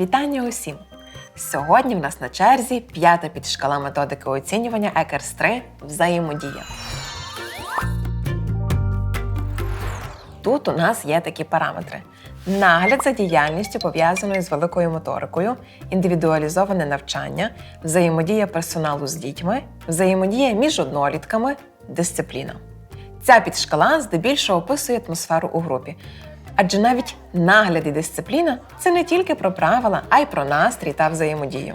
Вітання усім! Сьогодні в нас на черзі п'ята підшкала методики оцінювання екерс 3 взаємодія. Тут у нас є такі параметри: нагляд за діяльністю пов'язаною з великою моторикою, індивідуалізоване навчання, взаємодія персоналу з дітьми, взаємодія між однолітками, дисципліна. Ця підшкала здебільшого описує атмосферу у групі. Адже навіть нагляд і дисципліна це не тільки про правила, а й про настрій та взаємодію.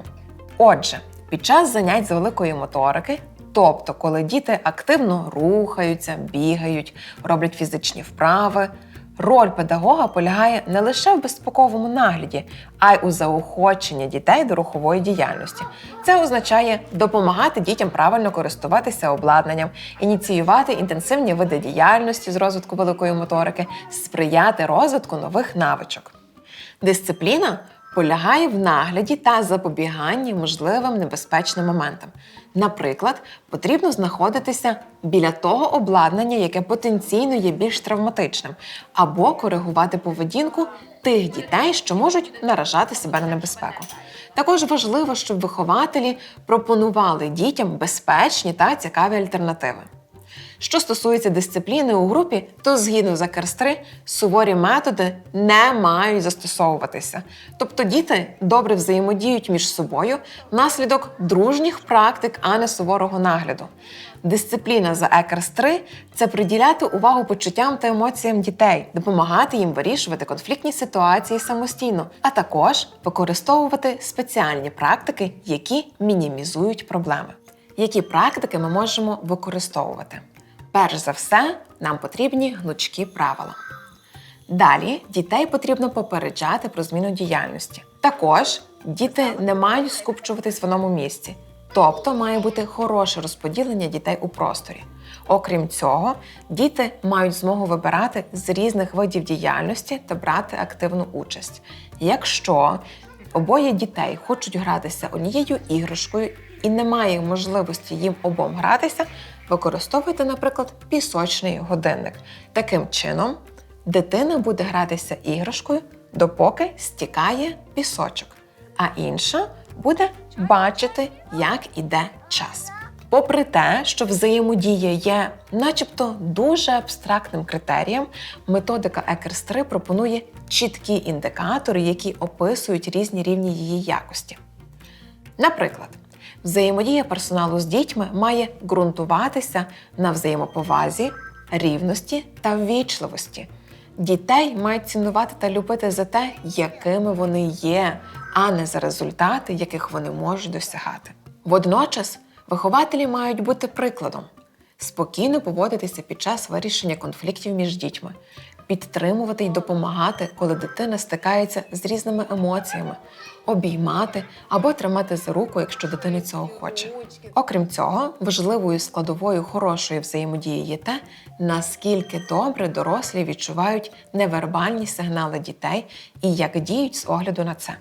Отже, під час занять з великої моторики, тобто коли діти активно рухаються, бігають, роблять фізичні вправи, роль педагога полягає не лише в безпековому нагляді, а й у заохоченні дітей до рухової діяльності. Це означає допомагати дітям правильно користуватися обладнанням, ініціювати інтенсивні види діяльності з розвитку великої моторики, сприяти розвитку нових навичок. Дисципліна полягає в нагляді та запобіганні можливим небезпечним моментам. Наприклад, потрібно знаходитися біля того обладнання, яке потенційно є більш травматичним, або коригувати поведінку тих дітей, що можуть наражати себе на небезпеку. Також важливо, щоб вихователі пропонували дітям безпечні та цікаві альтернативи. Що стосується дисципліни у групі, то згідно з АКРС-3 суворі методи не мають застосовуватися. Тобто діти добре взаємодіють між собою внаслідок дружніх практик, а не суворого нагляду. Дисципліна за ЕКРС-3 – це приділяти увагу почуттям та емоціям дітей, допомагати їм вирішувати конфліктні ситуації самостійно, а також використовувати спеціальні практики, які мінімізують проблеми. Які практики ми можемо використовувати? Перш за все, нам потрібні гнучкі правила. Далі дітей потрібно попереджати про зміну діяльності. Також діти не мають скупчуватись в одному місці, тобто має бути хороше розподілення дітей у просторі. Окрім цього, діти мають змогу вибирати з різних видів діяльності та брати активну участь. Якщо обоє дітей хочуть гратися однією іграшкою і немає можливості їм обом гратися, використовуйте, наприклад, пісочний годинник. Таким чином, дитина буде гратися іграшкою, допоки стікає пісочок, а інша буде бачити, як іде час. Попри те, що взаємодія є, начебто, дуже абстрактним критерієм, методика екерс 3 пропонує чіткі індикатори, які описують різні рівні її якості. Наприклад, взаємодія персоналу з дітьми має ґрунтуватися на взаємоповазі, рівності та ввічливості. Дітей мають цінувати та любити за те, якими вони є, а не за результати, яких вони можуть досягати. Водночас вихователі мають бути прикладом, спокійно поводитися під час вирішення конфліктів між дітьми, підтримувати й допомагати, коли дитина стикається з різними емоціями, обіймати або тримати за руку, якщо дитина цього хоче. Окрім цього, важливою складовою хорошої взаємодії є те, наскільки добре дорослі відчувають невербальні сигнали дітей і як діють з огляду на це.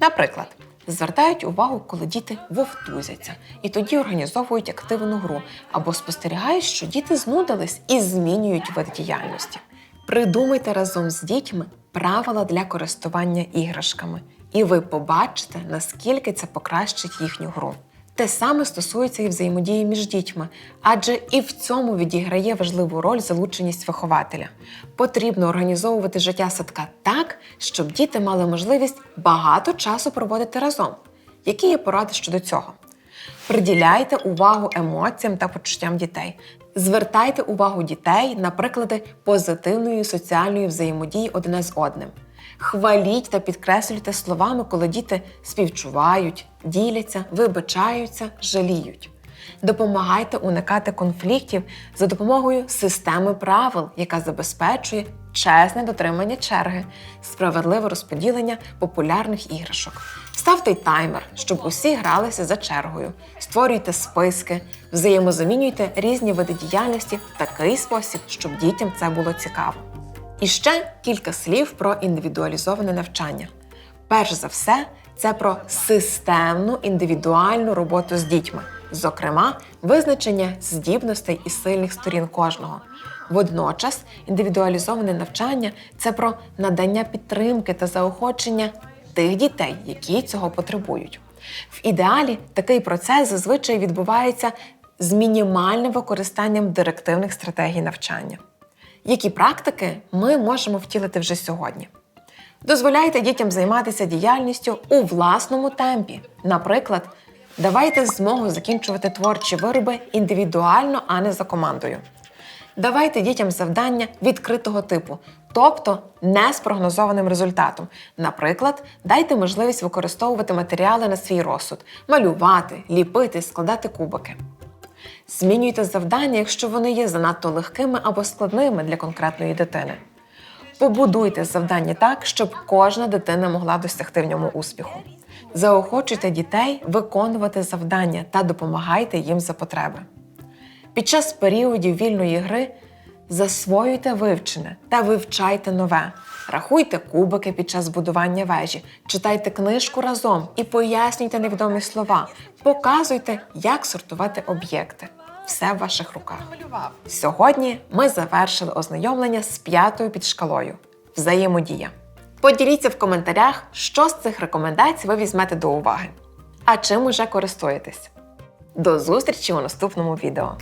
Наприклад, звертають увагу, коли діти вовтузяться, і тоді організовують активну гру або спостерігають, що діти знудились і змінюють вид діяльності. Придумайте разом з дітьми правила для користування іграшками, і ви побачите, наскільки це покращить їхню гру. Те саме стосується і взаємодії між дітьми, адже і в цьому відіграє важливу роль залученість вихователя. Потрібно організовувати життя садка так, щоб діти мали можливість багато часу проводити разом. Які є поради щодо цього? Приділяйте увагу емоціям та почуттям дітей. Звертайте увагу дітей на приклади позитивної соціальної взаємодії одне з одним. Хваліть та підкреслюйте словами, коли діти співчувають, діляться, вибачаються, жаліють. Допомагайте уникати конфліктів за допомогою системи правил, яка забезпечує чесне дотримання черги, справедливе розподілення популярних іграшок. Ставте таймер, щоб усі гралися за чергою. Створюйте списки, взаємозамінюйте різні види діяльності в такий спосіб, щоб дітям це було цікаво. І ще кілька слів про індивідуалізоване навчання. Перш за все, це про системну індивідуальну роботу з дітьми, зокрема, визначення здібностей і сильних сторін кожного. Водночас, індивідуалізоване навчання це про надання підтримки та заохочення тих дітей, які цього потребують. В ідеалі такий процес зазвичай відбувається з мінімальним використанням директивних стратегій навчання. Які практики ми можемо втілити вже сьогодні? Дозволяйте дітям займатися діяльністю у власному темпі. Наприклад, давайте змогу закінчувати творчі вироби індивідуально, а не за командою. Давайте дітям завдання відкритого типу, тобто не з прогнозованим результатом. Наприклад, дайте можливість використовувати матеріали на свій розсуд, малювати, ліпити, складати кубики. Змінюйте завдання, якщо вони є занадто легкими або складними для конкретної дитини. Побудуйте завдання так, щоб кожна дитина могла досягти в ньому успіху. Заохочуйте дітей виконувати завдання та допомагайте їм за потреби. Під час періодів вільної гри засвоюйте вивчене та вивчайте нове. Рахуйте кубики під час будування вежі, читайте книжку разом і пояснюйте невідомі слова. Показуйте, як сортувати об'єкти. Все в ваших руках. Сьогодні ми завершили ознайомлення з п'ятою підшкалою взаємодія. Поділіться в коментарях, що з цих рекомендацій ви візьмете до уваги. А чим уже користуєтесь. До зустрічі у наступному відео!